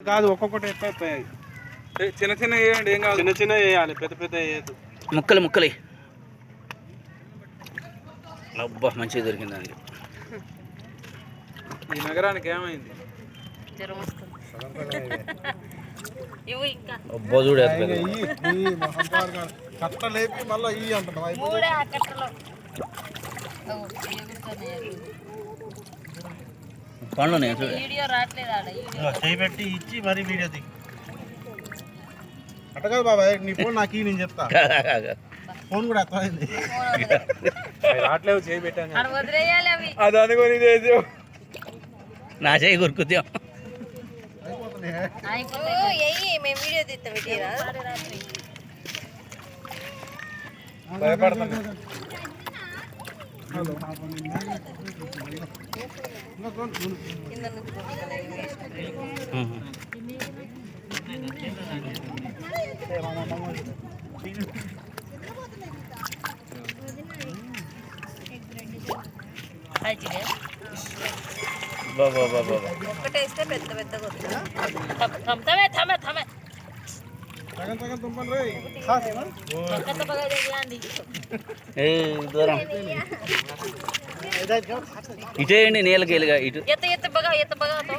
కాదు ఒక్కొక్కటి ఏ, చిన్న చిన్న వేయండి ఏం కాదు. చిన్న చిన్న వేయాలి పెద్ద పెద్ద వేయద్దు. ముక్కలు ముక్కలు. అబ్బా మంచిగా దొరికింది దానికి ఈ నగరానికి ఏమైంది? అబ్బా చూడు. కట్ట లేపి మళ్ళీ పండ్లు వీడియో రావట్లేదు ఇచ్చి మరి వీడియో దిగి. అట్ట కాదు బాబాయ్ నీ ఫోన్ నాకు నేను చెప్తా. ఫోన్ కూడా అర్థమైంది. రావట్లేవు అవి. అది అనుకొని ఇది నా చేయి కొరుకుతాం మేము వీడియో తీస్తాం భయపడుతుంది బాబా బాబా ఒక్కటేస్తే పెద్ద పెద్దగా వస్తుంది థమే థమే థమే సగం సగం తుంపలు రే ఒక్కత బాగా చేయండి ఏ దూరం ఇటేయండి నీళ్ళకి వెళ్ళిగా ఇటు ఎత్త ఎత్త బాగా ఎత్త బాగా